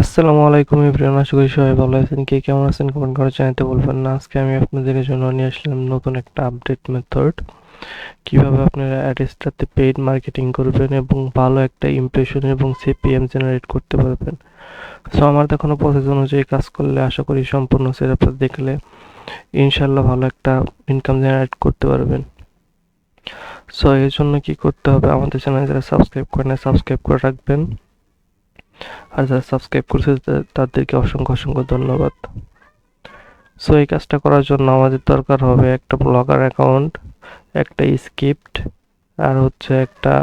আসসালামু আলাইকুম এভরিওয়ান, আশা করি সবাই ভালো আছেন। কে কেমন আছেন কমেন্ট করে জানাতে বলবেন না। আজকে আমি আপনাদের জন্য নিয়ে আসলাম নতুন একটা আপডেট মেথড কীভাবে আপনারা অ্যাডেসটাতে পেইড মার্কেটিং করবেন এবং ভালো একটা ইমপ্রেশন এবং সিপিএম জেনারেট করতে পারবেন। সো আমার দেখানো প্রসেস অনুযায়ী কাজ করলে আশা করি সম্পূর্ণ সেটআপটা দেখলে ইনশাল্লাহ ভালো একটা ইনকাম জেনারেট করতে পারবেন। সো এর জন্য কি করতে হবে? আমাদের চ্যানেল যারা সাবস্ক্রাইব করেন সাবস্ক্রাইব করে রাখবেন। আর যারা সাবস্ক্রাইব করেছে তাদেরকে অসংখ্য অসংখ্য ধন্যবাদ। সো এই কাজটা করার জন্য আমাদের দরকার হবে একটা ব্লগার অ্যাকাউন্ট একটা স্ক্রিপ্ট আর হচ্ছে একটা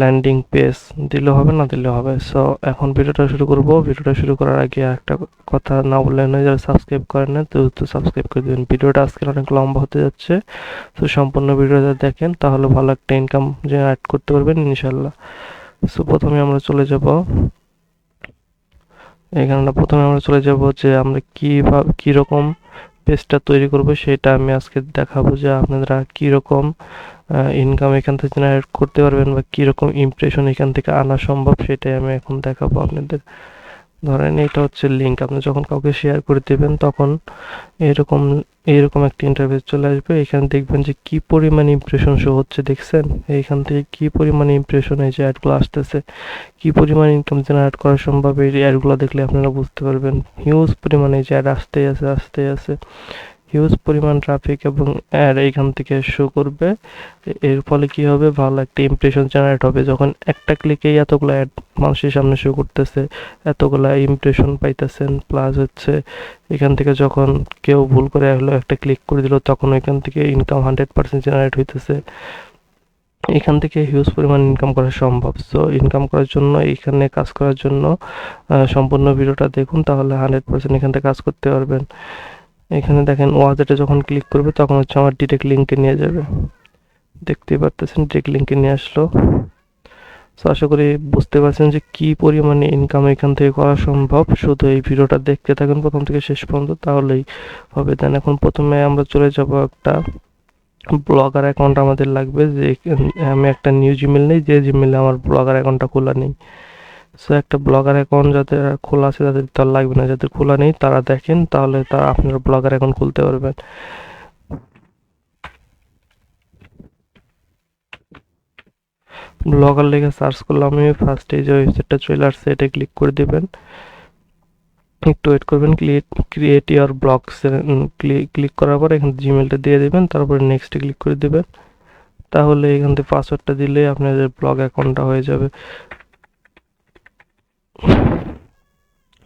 ল্যান্ডিং পেজ দিলে হবে, না দিলে হবে? সো এখন ভিডিওটা শুরু করব। ভিডিওটা শুরু করার আগে একটা কথা না বললে নয়, যারা সাবস্ক্রাইব করেন না তো সাবস্ক্রাইব করে দেবেন। ভিডিওটা আজকে অনেক লম্বা হতে যাচ্ছে। তো সম্পূর্ণ ভিডিওটা দেখেন, তাহলে ভালো একটা ইনকাম জেনারেট করতে পারবেন ইনশাল্লাহ সো প্রথমে আমরা চলে যাব। এখানে প্রথমে আমরা চলে যাব যে আমরা কীভাবে কীরকম পেজটা তৈরি করব, সেটা আমি আজকে দেখাবো যে আপনারা কীরকম ইনকাম এখান থেকে জেনারেট করতে পারবেন বা কীরকম ইমপ্রেশন এখান থেকে আনা সম্ভব, সেটাই আমি এখন দেখাবো আপনাদের। ধরেন এটা হচ্ছে লিঙ্ক আপনি যখন কাউকে শেয়ার করে দেবেন, তখন এরকম এরকম একটা ইন্টারভিউ চলে আসবে, এখানে দেখবেন যে কী পরিমাণ ইমপ্রেশন শো হচ্ছে, দেখছেন? এইখান থেকে কী পরিমাণ ইমপ্রেশন এই যে অ্যাডগুলো আসতেছে, কি পরিমাণ ইনকাম জেনারেট করা সম্ভব? এই অ্যাডগুলো দেখলে আপনারা বুঝতে পারবেন। হিউজ পরিমাণে এই যে অ্যাড আসতেই আছে আসতেই আছে। হিউজ পরিমাণ ট্রাফিক এবং অ্যাড এইখান থেকে শো করবে। এর ফলে কি হবে? ভালো একটা ইমপ্রেশন জেনারেট হবে। যখন একটা ক্লিকেই এতগুলো অ্যাড মানুষের সামনে শো করতেছে, এতগুলো ইমপ্রেশন পাইতেছেন। প্লাস হচ্ছে এখান থেকে যখন কেউ ভুল করে হলো একটা ক্লিক করে দিল, তখন এখান থেকে ইনকাম হান্ড্রেড পার্সেন্ট জেনারেট হইতেছে। এখান থেকে হিউজ পরিমাণ ইনকাম করা সম্ভব। সো ইনকাম করার জন্য, এখানে কাজ করার জন্য সম্পূর্ণ ভিডিওটা দেখুন, তাহলে হান্ড্রেড পার্সেন্ট এখান থেকে কাজ করতে পারবেন। এখানে দেখেন ওয়াজেটে যখন ক্লিক করবে, তখন হচ্ছে আমার ডিরেক্ট লিঙ্কে নিয়ে যাবে। দেখতেই পারতেছেন ডিরেক্ট লিঙ্কে নিয়ে আসলো। তো আশা করি বুঝতে পারছেন যে কি পরিমাণে ইনকাম এখান থেকে করা সম্ভব। শুধু এই ভিডিওটা দেখতে থাকুন প্রথম থেকে শেষ পর্যন্ত, তাহলেই হবে। দেন এখন প্রথমে আমরা চলে যাব একটা ব্লগার অ্যাকাউন্ট আমাদের লাগবে। যে আমি একটা নিউ জিমেল নেই, যে জিমেলে আমার ব্লগার অ্যাকাউন্টটা খোলা নেই। সো একটা ব্লগার অ্যাকাউন্ট যাদের খোলা আছে তাদের তার লাগবে না, যাদের খোলা নেই, তারা দেখেন, তাহলে তারা আপনার ব্লগার অ্যাকাউন্ট খুলতে পারবেন। ব্লগার লেগে সার্চ করলাম আমি ফার্স্ট যে ওয়েবসাইটটা চলে আসছে, এটা ক্লিক করে দেবেন। একটু ওয়েট করবেন create create your blogs click করার পর এখানে জিমেলটা দিয়ে দেবেন, তারপরে নেক্সটে ক্লিক করে দেবেন। তাহলে এখান থেকে পাসওয়ার্ডটা দিলে আপনাদের ব্লগ অ্যাকাউন্টটা হয়ে যাবে।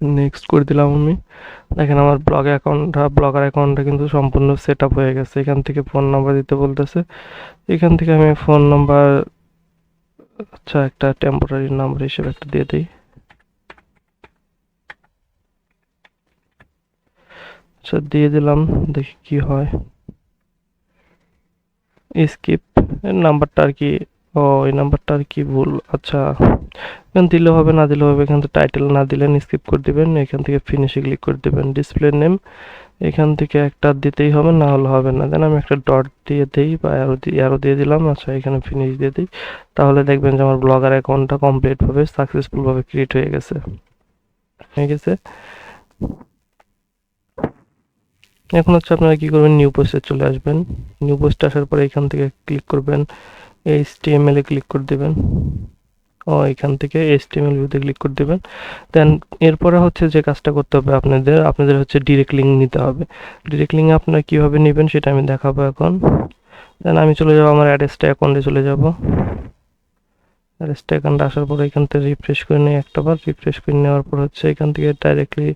নেক্সট করে দিলাম আমি। দেখেন আমার ব্লগ অ্যাকাউন্টটা ব্লগার অ্যাকাউন্টটা কিন্তু সম্পূর্ণ সেট আপ হয়ে গেছে। এখান থেকে ফোন নাম্বার দিতে বলতেছে। এখান থেকে আমি ফোন নাম্বার আচ্ছা একটা টেম্পোরারি নাম্বার হিসেবে একটা দিয়ে দিই। আচ্ছা দিয়ে দিলাম, দেখি কি হয়। স্কিপ নাম্বারটা আর কি ও, এই নাম্বারটা আর কি ভুল। আচ্ছা এখান দিলে হবে, না দিলে হবে, এখান থেকে টাইটেল না দিলেন স্কিপ করে দিবেন, এখান থেকে ফিনিশে ক্লিক করে দিবেন ডিসপ্লে নেম এখান থেকে একটা দিতেই হবে, না হলে হবে না। দেন আমি একটা ডট দিয়ে দিই বা অ্যারো অ্যারো দিয়ে দিলাম আচ্ছা এখানে ফিনিশ দিয়ে দিই। তাহলে দেখবেন যে আমার ব্লগার অ্যাকাউন্টটা কমপ্লিটভাবে সাকসেসফুলভাবে ক্রিয়েট হয়ে গেছে। হয়ে গেছে। এখন হচ্ছে আপনারা কী করবেন নিউ পোস্টে চলে আসবেন। নিউ পোস্টে আসার পরে এখান থেকে ক্লিক করবেন। এল এ ক্লিক করে দেবেন। ও, এখান থেকে এল ভিউতে ক্লিক করে দেবেন। দেন এরপরে হচ্ছে যে কাজটা করতে হবে আপনাদের আপনাদের হচ্ছে ডিরেক্ট লিঙ্ক নিতে হবে। ডিরেক্ট লিঙ্ক আপনারা কীভাবে নেবেন সেটা আমি দেখাবো এখন। দেন আমি চলে যাব আমার অ্যাড্রেসটা অ্যাকাউন্টে চলে যাব। অ্যাড্রেসটা অ্যাকাউন্টে আসার পরে এখান থেকে রিফ্রেশ করে নিই একটা বার রিফ্রেশ করে নেওয়ার পর হচ্ছে এখান থেকে ডাইরেক্টলি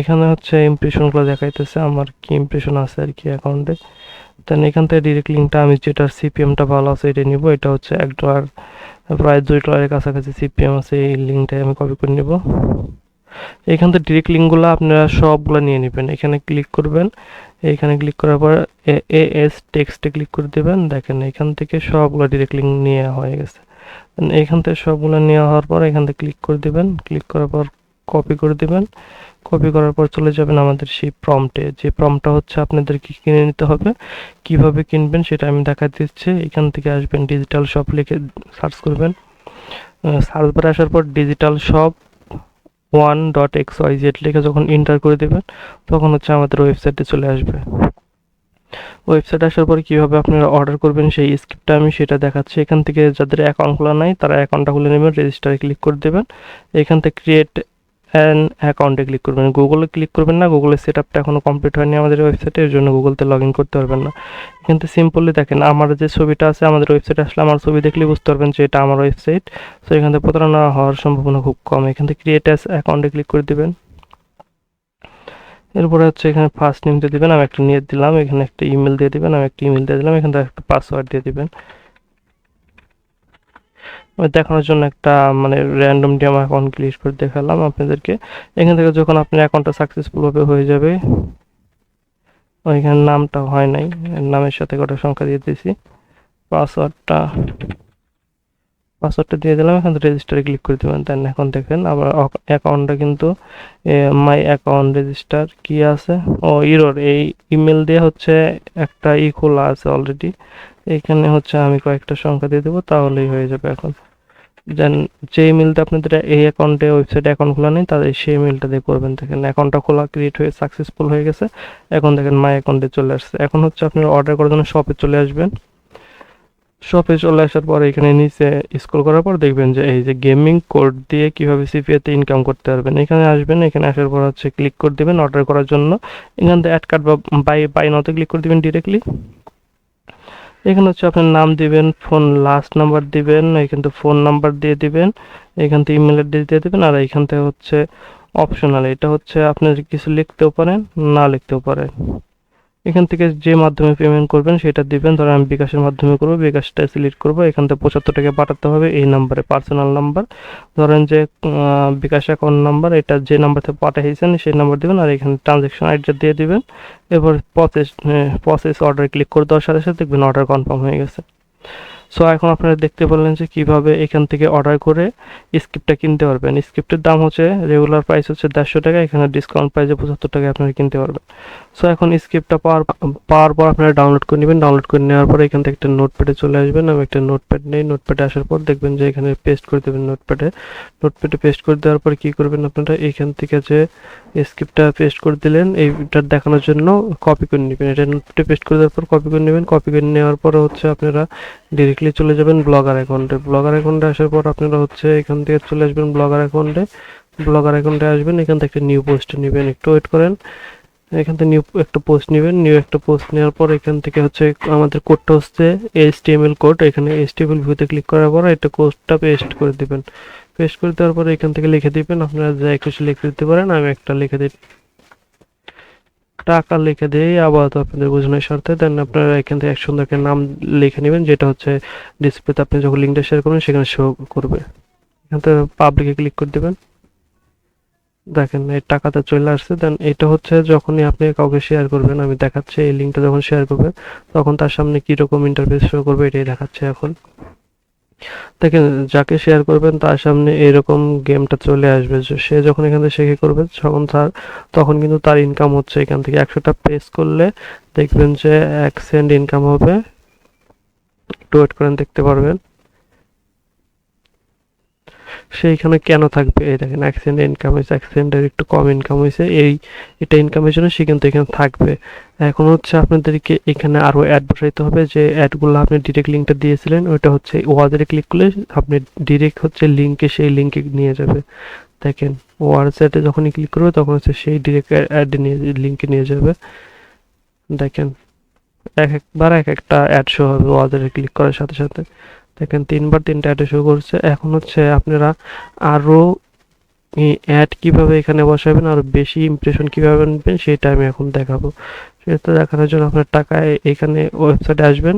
এখানে হচ্ছে ইমপ্রেশনগুলো দেখাইতেছে। আমার কি ইমপ্রেশন আছে আর কি অ্যাকাউন্টে দেন এখান থেকে ডিরেক্ট লিঙ্কটা আমি যেটার সিপিএমটা ভালো আছে এটা নিব। এটা হচ্ছে এক ডলার, প্রায় দুই ডলারের কাছাকাছি সিপিএম আছে, এই লিঙ্কটাই আমি কপি করে নিব। এখান থেকে ডিরেক্ট লিঙ্কগুলো আপনারা সবগুলো নিয়ে নেবেন। এখানে ক্লিক করবেন। এইখানে ক্লিক করার পর এ এস টেক্সটে ক্লিক করে দেবেন। দেখেন এখান থেকে সবগুলো ডিরেক্ট লিঙ্ক নিয়ে হয়ে গেছে। এখান থেকে সবগুলো নেওয়া হওয়ার পর এখান থেকে ক্লিক করে দেবেন। ক্লিক করার পর কপি করে দেবেন। কপি করার পর চলে যাবেন আমাদের সেই প্রম্পটে যে প্রম্পটটা হচ্ছে আপনাদেরকে কিনে নিতে হবে, কীভাবে কিনবেন সেটা আমি দেখা দিচ্ছি। এখান থেকে আসবেন ডিজিটাল শপ লিখে সার্চ করবেন। সার্চ বারে আসার পর digital shop one dot X Y Z লিখে যখন এন্টার করে দেবেন, তখন হচ্ছে আমাদের ওয়েবসাইটে চলে আসবে। ওয়েবসাইট আসার পর কীভাবে আপনারা অর্ডার করবেন সেই স্ক্রিপ্টটা আমি সেটা দেখাচ্ছি। এখান থেকে যাদের অ্যাকাউন্ট খোলা নাই, তারা অ্যাকাউন্টটা খুলে নেবেন রেজিস্টারে ক্লিক করে দেবেন। এখান থেকে ক্রিয়েট অ্যান অ্যাকাউন্টে ক্লিক করবেন। গুগলে ক্লিক করবেন না গুগলের সেট আপটা এখনও কমপ্লিট হয়নি আমাদের ওয়েবসাইটে এর জন্য গুগলতে লগ ইন করতে পারবেন না। কিন্তু সিম্পলি দেখেন, আমার যে ছবিটা আছে, আমাদের ওয়েবসাইটে আসলে আমার ছবি দেখলেই বুঝতে পারবেন যে এটা আমার ওয়েবসাইট সো এখান থেকে প্রতারণা হওয়ার সম্ভাবনা খুব কম। এখান থেকে ক্রিয়েট অ্যাকাউন্টে ক্লিক করে দেবেন। এরপরে হচ্ছে এখানে ফার্স্ট নেম দিয়ে দিবেন। আমি একটা নিয়ে দিলাম, এখানে একটা ইমেল দিয়ে দিবেন। আমি একটা ইমেল দিয়ে দিলাম, এখান একটা পাসওয়ার্ড দিয়ে দিবেন। দেখানোর জন্য একটা মানে র্যান্ডম ডিএম অ্যাকাউন্ট ক্রিয়েট করে দেখালাম আপনাদেরকে। এখান থেকে যখন আপনার অ্যাকাউন্টটা সাকসেসফুলভাবে হয়ে যাবে। ওইখানে নামটা হয় নাই, নামের সাথে কটা সংখ্যা দিয়ে দিয়েছি। পাসওয়ার্ডটা পাসওয়ার্ডটা দিয়ে দিলাম, এখান রেজিস্টারে ক্লিক করে দেবেন। দেন এখন দেখেন আবার অ্যাকাউন্টটা কিন্তু মাই অ্যাকাউন্ট রেজিস্টার কি আছে? ও ইরোর এই ইমেল দিয়ে হচ্ছে একটা ই খোলা আছে অলরেডি এখানে হচ্ছে আমি কয়েকটা সংখ্যা দিয়ে দেবো, তাহলেই হয়ে যাবে এখন। যে ইমেলটা আপনাদের এই অ্যাকাউন্টে ওয়েবসাইট অ্যাকাউন্ট খোলা নেই, তাদের সেই ইমেলটা দিয়ে করবেন। দেখেন অ্যাকাউন্টটা খোলা ক্রিয়েট হয়ে সাকসেসফুল হয়ে গেছে। এখন দেখেন মাই অ্যাকাউন্টে চলে আসছে। এখন হচ্ছে আপনারা অর্ডার করার জন্য শপে চলে আসবেন। শপে চলে আসার পর এখানে নিচে স্ক্রল করার পর দেখবেন যে এই যে গেমিং কোড দিয়ে কীভাবে সিপিএতে ইনকাম করতে পারবেন। এখানে আসবেন, এখানে আসার পর হচ্ছে ক্লিক করে দেবেন অর্ডার করার জন্য। এখান থেকে অ্যাড কার্ড বা বাই বাই নতে ক্লিক করে দেবেন ডিরেক্টলি এখানে হচ্ছে আপনার নাম দিবেন ফোন লাস্ট নাম্বার দিবেন এখান থেকে ফোন নাম্বার দিয়ে দিবেন, এখান থেকে ইমেল অ্যাড্রেস দিয়ে দেবেন, আর এখান থেকে হচ্ছে অপশনাল এটা হচ্ছে আপনি কিছু লিখতেও পারেন, না লিখতেও পারেন। এখান থেকে যে মাধ্যমে পেমেন্ট করবেন সেটা দিবেন। ধরেন আমি বিকাশের মাধ্যমে করব, বিকাশটা সিলেক্ট করব। এখান থেকে পঁচাত্তর টাকা পাঠাতে হবে এই নাম্বারে পার্সোনাল নাম্বার ধরেন যে বিকাশ অ্যাকাউন্ট নাম্বার এটা যে নাম্বার থেকে পাঠিয়েছেন সেই নাম্বার দিবেন আর এখানে ট্রানজ্যাকশন আইডিটা দিয়ে দিবেন। এরপর প্রসেস প্রসেস অর্ডার ক্লিক করে দেওয়ার সাথে সাথে দেখবেন অর্ডার কনফার্ম হয়ে গেছে। সো এখন আপনারা দেখতে পারলেন যে কীভাবে এখান থেকে অর্ডার করে স্ক্রিপ্টটা কিনতে পারবেন। স্ক্রিপ্টের দাম হচ্ছে রেগুলার প্রাইস হচ্ছে দেড়শো টাকা, এখানে ডিসকাউন্ট প্রাইসে পঁচাত্তর টাকায় আপনারা কিনতে পারবেন। সো এখন স্ক্রিপ্টটা পাওয়ার পাওয়ার পর আপনারা ডাউনলোড করে নেবেন। ডাউনলোড করে নেওয়ার পর এখান থেকে একটা নোটপ্যাডে চলে আসবেন আমি একটা নোটপ্যাড নেই। নোটপ্যাডে আসার পর দেখবেন যে এখানে পেস্ট করে দেবেন নোটপ্যাডে নোটপ্যাডে পেস্ট করে দেওয়ার পর কী করবেন আপনারা? এখান থেকে যে স্ক্রিপ্টটা পেস্ট করে দিলেন, এইটা দেখানোর জন্য কপি করে নেবেন। এটা নোটপ্যাডে পেস্ট করে দেওয়ার পর কপি করে নেবেন। কপি করে নেওয়ার পর হচ্ছে আপনারা ডিরেক্টলি চলে যাবেন ব্লগার অ্যাকাউন্টে ব্লগার অ্যাকাউন্টে আসার পর আপনারা হচ্ছে এখান থেকে চলে আসবেন ব্লগার অ্যাকাউন্টে ব্লগার অ্যাকাউন্টে আসবেন। এখান থেকে নিউ পোস্ট নেবেন। একটু ওয়েট করেন। এখান থেকে নিউ একটা পোস্ট নেবেন নিউ একটা পোস্ট নেওয়ার পর এখান থেকে হচ্ছে আমাদের কোডটা হচ্ছে এইচটিএমএল কোড এখানে এইচটিএমএল ভিউতে ক্লিক করার পর এটা কোডটা পেস্ট করে দিবেন। পেস্ট করে দেওয়ার পরে এখান থেকে লিখে দিবেন, আপনারা যা কিছু লিখে দিতে পারেন, আমি একটা লিখে দিই। টাকা লিখে দিই, আপাতত আপনাদের বোঝানোর স্বার্থে দেন আপনারা এখান থেকে এক সুন্দর একটা নাম লিখে নেবেন, যেটা হচ্ছে ডিসপ্লেতে আপনি যখন লিঙ্কটা শেয়ার করবেন, সেখানে শো করবে। এখান থেকে পাবলিকে ক্লিক করে দেবেন। দেখেন, এই টাকাটা চলে আসছে। দেন এটা হচ্ছে যখনই আপনি কাউকে শেয়ার করবেন, আমি দেখাচ্ছি, এই লিঙ্কটা যখন শেয়ার করবে, তখন তার সামনে কীরকম ইন্টারফেস শো করবে, এটাই দেখাচ্ছে এখন। দেখেন, যাকে শেয়ার করবেন, তার সামনে এরকম গেমটা চলে আসবে। সে যখন এখান থেকে শেখে করবে, তখন তার, তখন কিন্তু তার ইনকাম হচ্ছে এখান থেকে। একশোটা প্রেস করলে দেখবেন যে এক সেন্ট ইনকাম হবে। একটু ওয়েট করেন, দেখতে পারবেন। সেইখানে কেন থাকবে? এই দেখেন অ্যাক্সেন্ট ইনকাম হয়েছে অ্যাক্সেন্টের একটু কম ইনকাম হয়েছে, এই, এটা ইনকামের জন্য সে কিন্তু এখানে থাকবে। এখন হচ্ছে আপনাদেরকে এখানে আরও অ্যাড বসাইতে হবে যে অ্যাডগুলো আপনি ডিরেক্ট লিঙ্কটা দিয়েছিলেন, ওইটা হচ্ছে ওয়াজেরে ক্লিক করলে আপনি ডিরেক্ট হচ্ছে লিঙ্কে সেই লিঙ্কে নিয়ে যাবে। দেখেন ওয়ারসাইটে যখনই ক্লিক করবে তখন হচ্ছে সেই ডিরেক্ট অ্যাড নিয়ে লিঙ্কে নিয়ে যাবে। দেখেন, এক একবার এক একটা অ্যাড শো হবে ওয়াজেরে ক্লিক করার সাথে সাথে। দেখেন তিনবার তিনটা অ্যাডে শো করছে। এখন হচ্ছে আপনারা আরও অ্যাড কীভাবে এখানে বসাবেন আরও বেশি ইমপ্রেশন কীভাবে নেবেন সেটা আমি এখন দেখাবো। সেটা দেখানোর জন্য আপনার টাকায় এখানে ওয়েবসাইটে আসবেন।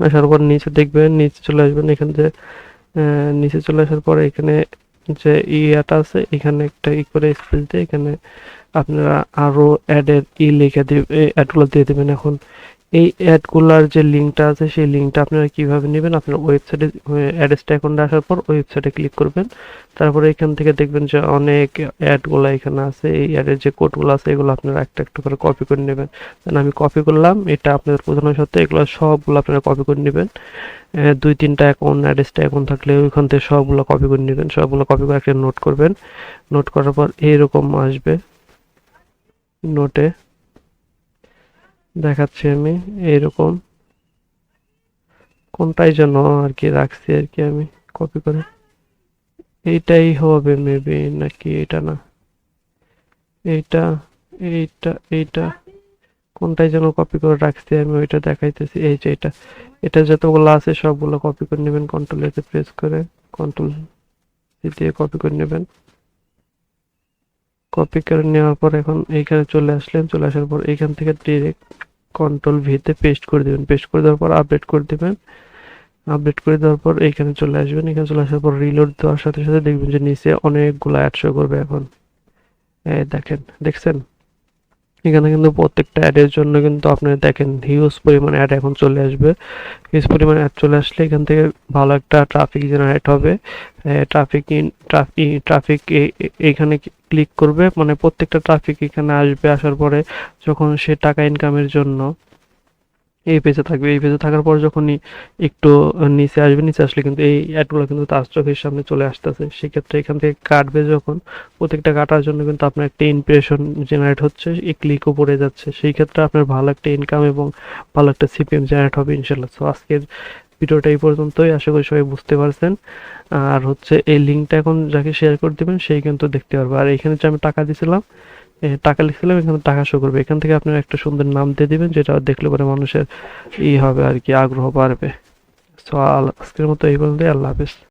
আসার পর নিচে দেখবেন, নিচে চলে আসবেন। এখানে যে নিচে চলে আসার পর এখানে যে ইয়াটা আছে, এখানে একটা ই করে স্পেস দিয়ে এখানে আপনারা আরও অ্যাডের ই লিখে দেবে অ্যাডগুলো দিয়ে দেবেন এখন। এই অ্যাডগুলার যে লিঙ্কটা আছে, সেই লিঙ্কটা আপনারা কীভাবে নেবেন? আপনার ওয়েবসাইটে অ্যাড্রেসটা অ্যাকাউন্টে আসার পর ওয়েবসাইটে ক্লিক করবেন। তারপরে এখান থেকে দেখবেন যে অনেক অ্যাডগুলো এখানে আছে। এই অ্যাডের যে কোডগুলো আছে, এগুলো আপনারা একটা একটু করে কপি করে নেবেন। আমি কপি করলাম। এটা আপনাদের প্রধানের সাথে এগুলো সবগুলো আপনারা কপি করে নেবেন। দুই তিনটা অ্যাকাউন্ট অ্যাড্রেসটা অ্যাকাউন্ট থাকলে ওইখান থেকে সবগুলো কপি করে নেবেন। সবগুলো কপি করে একটা নোট করবেন। নোট করার পর এইরকম আসবে। নোটে দেখাচ্ছি আমি, এইরকম। কোনটাই যেন আর কি রাখছি আর কি আমি কপি করে। এইটাই হবে মেবি নাকি এটা না? এইটা এইটা এইটা। কোনটাই যেন কপি করে রাখছি আমি, ওইটা দেখাইতেছি। এই যে এটা এটা যতগুলো আছে সবগুলো কপি করে নেবেন কন্ট্রোল এতে প্রেস করে কন্ট্রোল দিয়ে কপি করে নেবেন। কপি করে নেওয়ার পর এখন এইখানে চলে আসলেন, চলে আসার পর এইখান থেকে ডিরেক্ট কন্ট্রোল ভিতে পেস্ট করে দেবেন। পেস্ট করে দেওয়ার পর আপডেট করে দেবেন। আপডেট করে দেওয়ার পর এখানে চলে আসবেন। এখানে চলে আসার পর রিলোড দেওয়ার সাথে সাথে দেখবেন যে নিচে অনেকগুলো অ্যাড শো করবে এখন। দেখেন, দেখছেন? এখানে কিন্তু প্রত্যেকটা অ্যাডের জন্য কিন্তু আপনারা দেখেন হিউজ পরিমাণ অ্যাড এখন চলে আসবে। হিউজ পরিমাণ অ্যাড চলে আসলে এখান থেকে ভালো একটা ট্রাফিক জেনারেট হবে। ট্রাফিক ট্রাফিক ট্রাফিক এইখানে ক্লিক করবে? মানে প্রত্যেকটা ট্রাফিক এখানে আসবে, আসার পরে যখন সে টাকা ইনকামের জন্য এই পেজে থাকবে, এই পেজে থাকার পর যখনই একটু নিচে আসবে, নিচে আসলে কিন্তু এই অ্যাডগুলো কিন্তু তার চোখের সামনে চলে আসতেছে। সেক্ষেত্রে এখান থেকে কাটবে যখন, প্রত্যেকটা কাটার জন্য কিন্তু আপনার একটা ইমপ্রেশন জেনারেট হচ্ছে, এই ক্লিকও পড়ে যাচ্ছে। সেই ক্ষেত্রে আপনার ভালো একটা ইনকাম এবং ভালো একটা সিপিএম জেনারেট হবে ইনশাল্লাহ সো আজকের ভিডিওটা এই পর্যন্তই। আশা করি সবাই বুঝতে পারছেন। আর হচ্ছে এই লিঙ্কটা এখন যাকে শেয়ার করে দেবেন, সেই কিন্তু দেখতে পারবে। আর এখানে যে আমি টাকা দিয়েছিলাম টাকা লিখছিলাম, এখানে টাকা শো করবে। এখান থেকে আপনার একটা সুন্দর নাম দিয়ে দেবেন, যেটা দেখলে পরে মানুষের ই হবে আর কি, আগ্রহ বাড়বে। সো আজকের মতো এই পর্যন্তই। আল্লাহ হাফিজ।